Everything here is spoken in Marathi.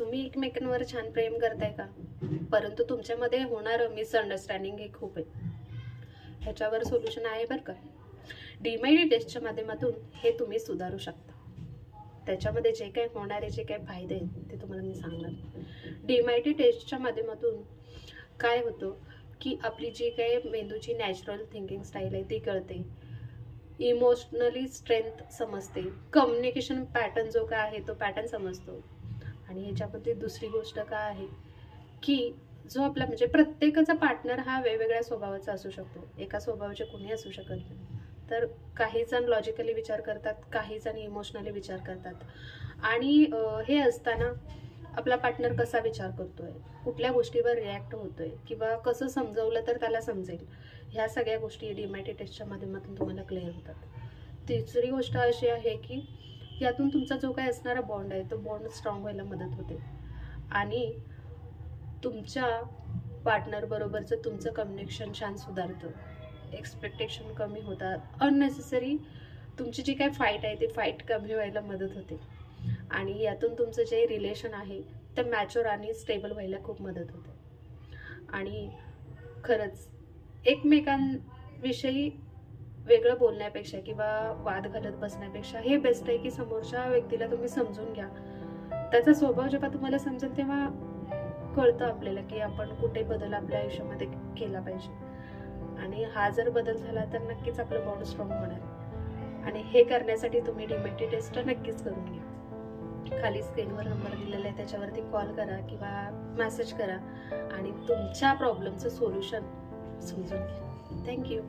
तुम्ही एकमेकांवर छान प्रेम करताय का? परंतु तुमच्यामध्ये होणारं मिसअंडरस्टँडिंग हे खूप आहे. ह्याच्यावर सोल्युशन आहे बरं का? डीमायडी टेस्टच्या माध्यमातून हे तुम्ही सुधारू शकता. त्याच्यामध्ये जे काही होणारे जे काही फायदे आहेत ते तुम्हाला मी सांगणार. डीमायडी टेस्टच्या माध्यमातून काय होतं की आपली जी काही मेंदूची नॅचरल थिंकिंग स्टाईल आहे ती कळते. इमोशनली स्ट्रेंथ समजते. कम्युनिकेशन पॅटर्न जो काय आहे तो पॅटर्न समजतो. आणि ह्याच्यामध्ये दुसरी गोष्ट काय आहे? की जो आपला म्हणजे प्रत्येकाचा पार्टनर हा वेगवेगळ्या स्वभावाचा असू शकतो. एका स्वभावाचे कोणी असू शकत नाही. तर काही जण लॉजिकली विचार करतात काही जण इमोशनली विचार करतात. आणि हे असताना आपला पार्टनर कसा विचार करतोय? कुठल्या गोष्टीवर रिॲक्ट होतोय? किंवा कसं समजवलं तर त्याला समजेल? ह्या सगळ्या गोष्टी डीमॅटी टेस्टच्या माध्यमातून तुम्हाला क्लिअर होतात. तिसरी गोष्ट अशी आहे की यातून तुमचा जो काय असणारा बॉन्ड आहे तो बॉन्ड स्ट्रॉंग व्हायला मदत होते. आणि तुमच्या पार्टनरबरोबरचं तुमचं कम्युनिकेशन छान सुधारतं. एक्सपेक्टेशन कमी होतात. अननेसेसरी तुमची जी काय फाईट आहे ती फाईट कमी व्हायला मदत होते. आणि यातून तुमचं जे रिलेशन आहे ते मॅच्युअर आणि स्टेबल व्हायला खूप मदत होते. आणि खरंच एकमेकांविषयी वेगळं बोलण्यापेक्षा किंवा वाद घालत बसण्यापेक्षा हे बेस्ट आहे की समोरच्या व्यक्तीला तुम्ही समजून घ्या. त्याचा स्वभाव जेव्हा तुम्हाला समजेल तेव्हा कळतं आपल्याला की आपण कुठे बदल आपल्या आयुष्यामध्ये केला पाहिजे. आणि हा जर बदल झाला तर नक्कीच आपलं बॉन्ड स्ट्रॉंग होणार. आणि हे करण्यासाठी तुम्ही डिमेटी टेस्ट नक्कीच करून घ्या. खाली स्क्रीनवर नंबर दिलेला आहे त्याच्यावरती कॉल करा किंवा मेसेज करा आणि तुमच्या प्रॉब्लेमचं सोल्युशन समजून घ्या. थँक्यू